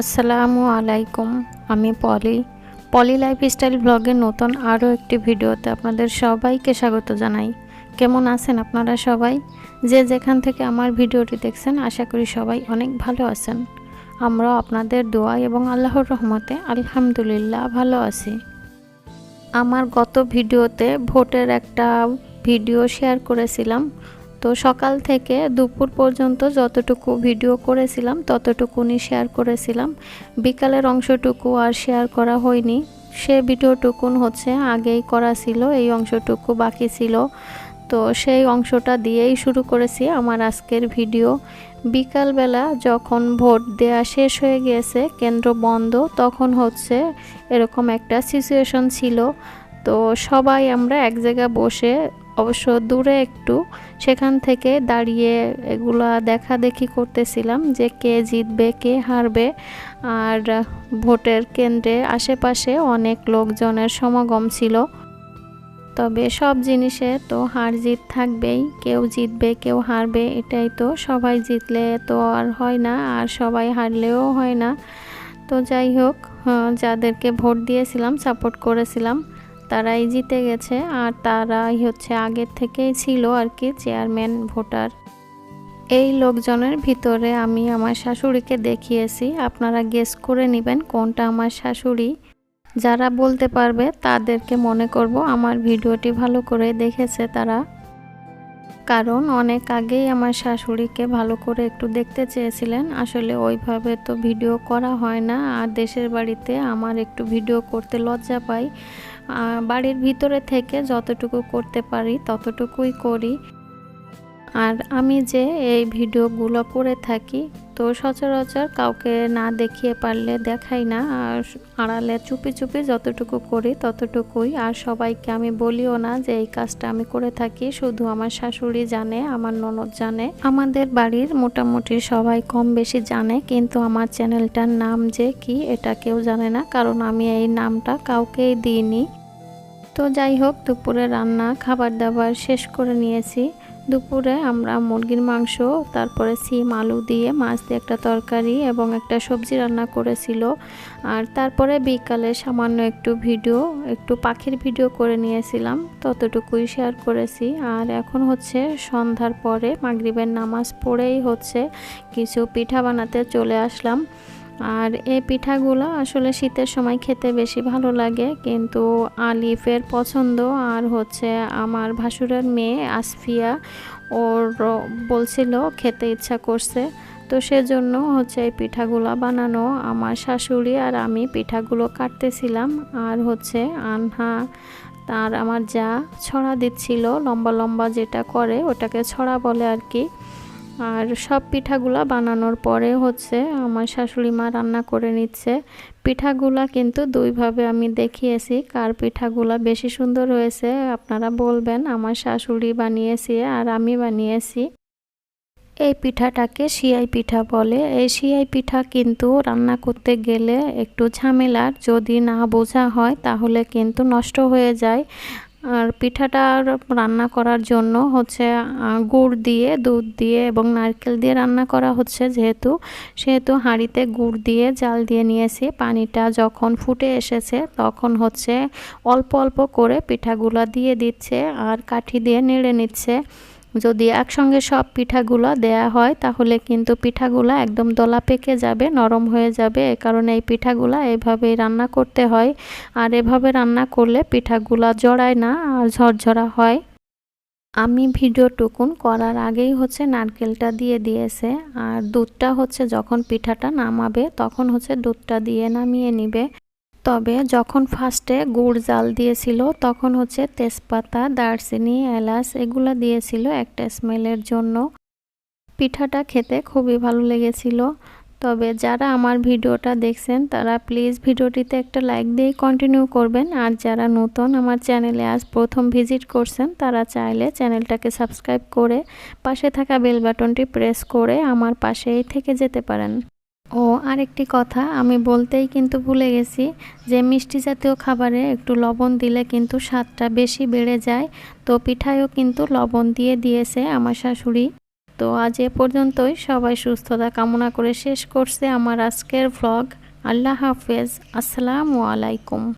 আসসালামু আলাইকুম, আমি পলি। পলি লাইফস্টাইল ব্লগের নতুন আরও একটি ভিডিওতে আপনাদের সবাইকে স্বাগত জানাই। কেমন আছেন আপনারা সবাই? যে যেখান থেকে আমার ভিডিওটি দেখছেন, আশা করি সবাই অনেক ভালো আছেন। আমরা আপনাদের দোয়া এবং আল্লাহর রহমতে আলহামদুলিল্লাহ ভালো আছি। আমার গত ভিডিওতে ভোটের একটা ভিডিও শেয়ার করেছিলাম। তো সকাল থেকে দুপুর পর্যন্ত যতটুকু ভিডিও করেছিলাম, ততটুকুনি শেয়ার করেছিলাম। বিকালের অংশটুকু আর শেয়ার করা হয়নি। সে ভিডিওটুকুন হচ্ছে আগেই করা ছিল, এই অংশটুকু বাকি ছিল। তো সেই অংশটা দিয়েই শুরু করেছি আমার আজকের ভিডিও। বিকালবেলা যখন ভোট দেয়া শেষ হয়ে গিয়েছে কেন্দ্র বন্ধ, তখন হচ্ছে এরকম একটা সিচুয়েশন ছিল। তো সবাই আমরা এক জায়গায় বসে অবশ্য দূরে একটু, সেখান থেকে দাঁড়িয়ে এগুলা দেখা দেখি করতেছিলাম যে কে জিতবে, কে হারবে। আর ভোটের কেন্দ্রে আশেপাশে অনেক লোকজনের সমাগম ছিল। তবে সব জিনিসে তো হার জিত থাকবেই, কেউ জিতবে, কেউ হারবে, এটাই তো। সবাই জিতলে তো আর হয় না, আর সবাই হারলেও হয় না। তো যাই হোক যাদেরকে ভোট দিয়েছিলাম, সাপোর্ট করেছিলাম। তারাই জিতে গেছে আর তারাই হচ্ছে আগের থেকেই ছিল আর কি চেয়ারম্যান, ভোটার। এই লোকজনের ভিতরে আমি আমার শাশুড়িকে দেখিয়েছি। আপনারা গেস করে নেবেন কোনটা আমার শাশুড়ি। যারা বলতে পারবে তাদেরকে মনে করব আমার ভিডিওটি ভালো করে দেখেছে তারা। কারণ অনেক আগেই আমার শাশুড়িকে ভালো করে একটু দেখতে চেয়েছিলেন। আসলে ওইভাবে তো ভিডিও করা হয় না। আর দেশের বাড়িতে আমার একটু ভিডিও করতে লজ্জা পাই বাড়ির ভিতরে থেকে যতটুকু করতে পারি ততটুকুই করি। আর আমি যে এই ভিডিওগুলো করে থাকি, তো সচরাচর কাউকে না দেখিয়ে পারলে দেখাই না। আর আড়ালে চুপি চুপি যতটুকু করি ততটুকুই। আর সবাইকে আমি বলিও না যে এই কাজটা আমি করে থাকি। শুধু আমার শাশুড়ি জানে, আমার ননদ জানে। আমাদের বাড়ির মোটামুটি সবাই কম বেশি জানে, কিন্তু আমার চ্যানেলটার নাম যে কি, এটা কেউ জানে না। কারণ আমি এই নামটা কাউকেই দিইনি। তো যাই হোক, দুপুরে রান্না খাবার দাবার শেষ করে নিয়েছি। দুপুরে আমরা মুরগির মাংস, তারপরে সিম, আলু দিয়ে মাছ দিয়ে একটা তরকারি এবং একটা সবজি রান্না করেছিল। আর তারপরে বিকালে সামান্য একটু ভিডিও, একটু পাখির ভিডিও করে নিয়েছিলাম, ততটুকুই শেয়ার করেছি। আর এখন হচ্ছে সন্ধ্যার পরে মাগরিবের নামাজ পড়েই হচ্ছে কিছু পিঠা বানাতে চলে আসলাম। আর এই পিঠাগুলো আসলে শীতের সময় খেতে বেশি ভালো লাগে, কিন্তু আলিফের পছন্দ। আর হচ্ছে আমার ভাসুরের মেয়ে আসফিয়া, ওর বলছিল খেতে ইচ্ছা করছে। তো সেজন্য হচ্ছে এই পিঠাগুলো বানানো। আমার শাশুড়ি আর আমি পিঠাগুলো কাটতেছিলাম। আর হচ্ছে আনহা, তার আমার যা ছড়া দিচ্ছিল, লম্বা লম্বা যেটা করে ওটাকে ছড়া বলে আর কি। আর সব পিঠাগুলা বানানোর পরে হচ্ছে আমার শাশুড়ি মা রান্না করে নিচ্ছে। পিঠাগুলা কিন্তু দুইভাবে আমি দেখিয়েছি, কার পিঠাগুলা বেশি সুন্দর হয়েছে আপনারা বলবেন, আমার শাশুড়ি বানিয়েছি আর আমি বানিয়েছি। এই পিঠাটাকে শিয়াই পিঠা বলে। এই শিয়াই পিঠা কিন্তু রান্না করতে গেলে একটু ঝামেলার, যদি না বোঝা হয় তাহলে কিন্তু নষ্ট হয়ে যায়। আর পিঠাটা রান্না করার জন্য হচ্ছে গুড় দিয়ে, দুধ দিয়ে এবং নারকেল দিয়ে রান্না করা হচ্ছে যেহেতু। সেহেতু হাঁড়িতে গুড় দিয়ে, জাল দিয়ে নিয়েছি। পানিটা যখন ফুটে এসেছে তখন হচ্ছে অল্প অল্প করে পিঠাগুলো দিয়ে দিচ্ছে আর কাঠি দিয়ে নেড়ে নিচ্ছে। যদি একসঙ্গে সব পিঠাগুলো দেয়া হয়, তাহলে কিন্তু পিঠাগুলো একদম দলা পেকে যাবে, নরম হয়ে যাবে। এ কারণে এই পিঠাগুলো এইভাবেই রান্না করতে হয়। আর এভাবে রান্না করলে পিঠাগুলা জড়ায় না, আর ঝরঝরা হয়। আমি ভিডিও টুকুন করার আগেই হচ্ছে নারকেলটা দিয়ে দিয়েছে। আর দুধটা হচ্ছে যখন পিঠাটা নামাবে, তখন হচ্ছে দুধটা দিয়ে নামিয়ে নিবে। তবে যখন ফার্স্টে গুড় জাল দিয়েছিল, তখন হচ্ছে তেজপাতা, দারচিনি, এলাচ এগুলো দিয়েছিল একটা স্মেলের জন্য। পিঠাটা খেতে খুবই ভালো লেগেছিল। তবে যারা আমার ভিডিওটা দেখছেন, তারা প্লিজ ভিডিওটিতে একটা লাইক দিয়ে কন্টিনিউ করবেন। আর যারা নতুন আমার চ্যানেলে আজ প্রথম ভিজিট করছেন, তারা চাইলে চ্যানেলটাকে সাবস্ক্রাইব করে পাশে থাকা বেল বাটনটি প্রেস করে আমার পাশেই থেকে যেতে পারেন। ও, আরেকটি কথা, আমি বলতেই কিন্তু ভুলে গেছি যে মিষ্টি জাতীয় খাবারে একটু লবণ দিলে কিন্তু স্বাদটা বেশি বেড়ে যায়। তো পিঠায়ও কিন্তু লবণ দিয়ে দিয়েছে আমার শাশুড়ি। তো আজ এ পর্যন্তই, সবাই সুস্থতা কামনা করে শেষ করছে আমার আজকের ভ্লগ আল্লাহ হাফেজ, আসসালামু আলাইকুম।